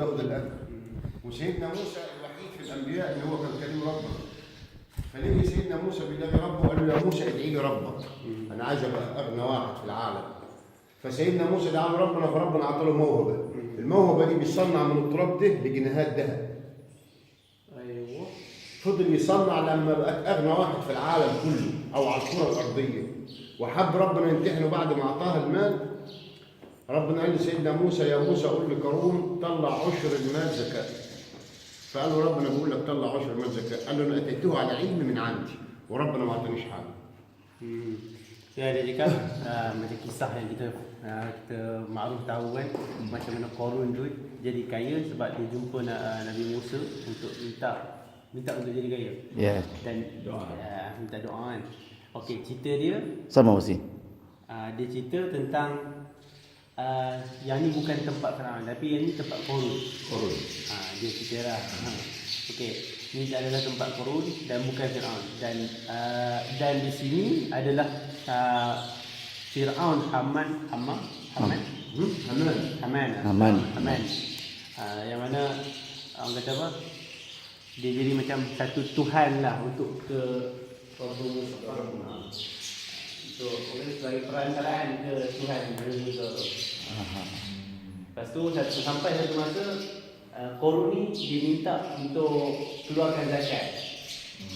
وياخد الاجر وسيدنا موسى الوحيد في الأنبياء ان هو كان كريم ربنا فليه سيدنا موسى بيلاقي ربه؟ وقال له يا موسى ادعي لي ربك. أنا عايز أبقى اغنى واحد في العالم. فسيدنا موسى دعا ربنا فربنا اعطى له موهبة. الموهبة دي بيصنع من التراب ده لجنيهات ذهب أيوه. فضل يصنع لما بقى أغنى واحد في العالم كله أو على الكرة الأرضية. وحب ربنا يمتحنه بعد ما أعطاه المال ربنا قال لسيدنا موسى يا موسى قول لقارون طلع عشر المال زكاة. فقال له ربنا بيقول لك طلع عشر المال زكاة. قال له أنا أتيته على علم من عندي وربنا ما أعطانيش حاجة. يعني دي كان ما دي كيسه يعني كده. معروف تعوان macam mana قارون دول. jadi kaya sebab dia jumpa Nabi Musa untuk minta minta untuk jadi kaya. Yeah. Dan doa. Uh, minta doa kan. Okey, cerita dia uh, yang ni bukan tempat Firaun tapi yang ni tempat Korun. Korun. Ha, dia cerita lah. Ha. Okey, ni adalah tempat Korun dan bukan Firaun dan uh, dan di sini adalah uh, Firaun Haman Haman Haman Hmm? Haman. Haman. Haman. Haman. Uh, yang mana orang kata apa? Dia jadi macam satu tuhan lah untuk ke Ha. Untuk orang sebagai perantaraan ke Tuhan Nabi Musa. Lepas tu satu, sampai satu masa uh, Korun ni diminta untuk keluarkan zakat.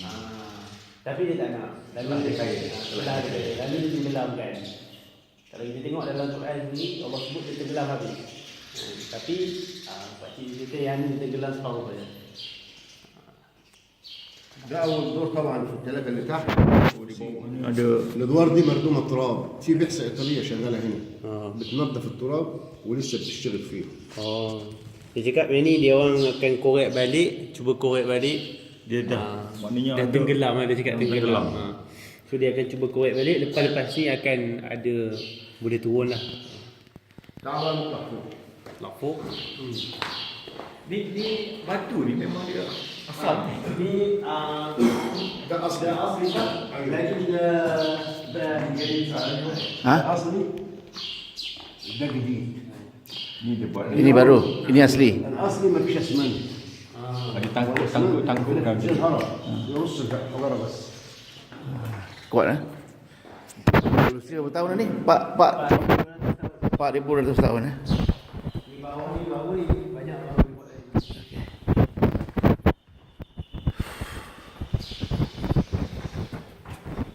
Ha. Tapi dia tak nak. Lalu dia kaya. Dia kaya. Lalu dia tenggelamkan. Kalau kita tengok dalam Quran ni Allah sebut dia tenggelam habis. Ha. Tapi uh, pakcik cerita yang ni dia tenggelam separuh saja. ده اول دور طبعا في الثلاثه اللي تحت Ada الادوار دي مردومه تراب في بعثه ايطاليه شغاله هنا Ah. بتنظف التراب ولسه بتشتغل فيه Oh. Dia cakap yang ni dia orang akan korek balik, cuba korek balik. Dia dah Ah, maknanya dah ada- tenggelam lah dia cakap tenggelam. tenggelam. Ha. So dia akan cuba korek balik lepas lepas ni akan ada boleh turun lah. تعال نطلع فوق Lapuk. Hmm. ni ni batu ni memang dia asal. Ni uh, ni dah asli asli kan. ni lagi dia dah jadi ha? Asal dah gede. Ini dia buat ini baru. ini asli. Asli macam semen Ada tangkuk tangkuk tangkuk kan dia harus kalau bas. kuat eh? Usia berapa tahun ni? 4 4 4200 tahun eh. Ni bawah ni bawah ni?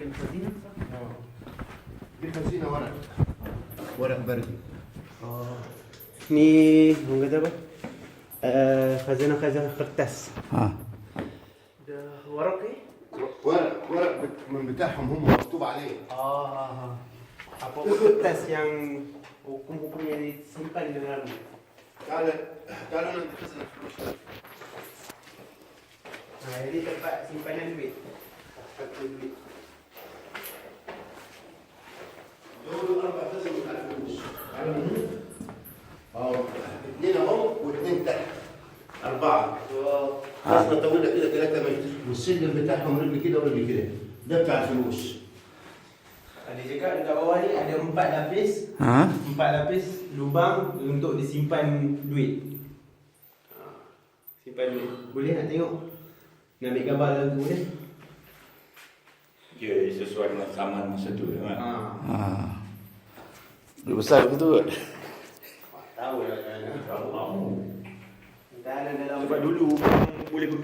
كان خزينه آه دي خزينه ورق ورق بردي آه اسمي مجدبه آه خزينه خزينه خرتس آه ده ورق إيه؟ ورق ورق من بتاعهم هم مكتوب عليه آه آه apa kertas yang hukum-hukum yang disimpan di dalam kalau kalau nanti pesan nah jadi tempat simpanan duit tempat duit اهو اثنين اهو واثنين تحت اربعه خزنه طويله كده 3 متر والسلم بتاعهم رجل كده ورجل كده ده بتاع الفلوس Ada cakap dekat bawah ni ada empat lapis. Ha? Empat lapis lubang untuk disimpan duit. Ha, Simpan duit. Boleh nak tengok? Nak ambil gambar dalam tu boleh? Dia sesuai dengan zaman masa tu kan. Ha. Ha. Duit besar begitu kot. Tahu lah kan. Sebab dulu boleh pergi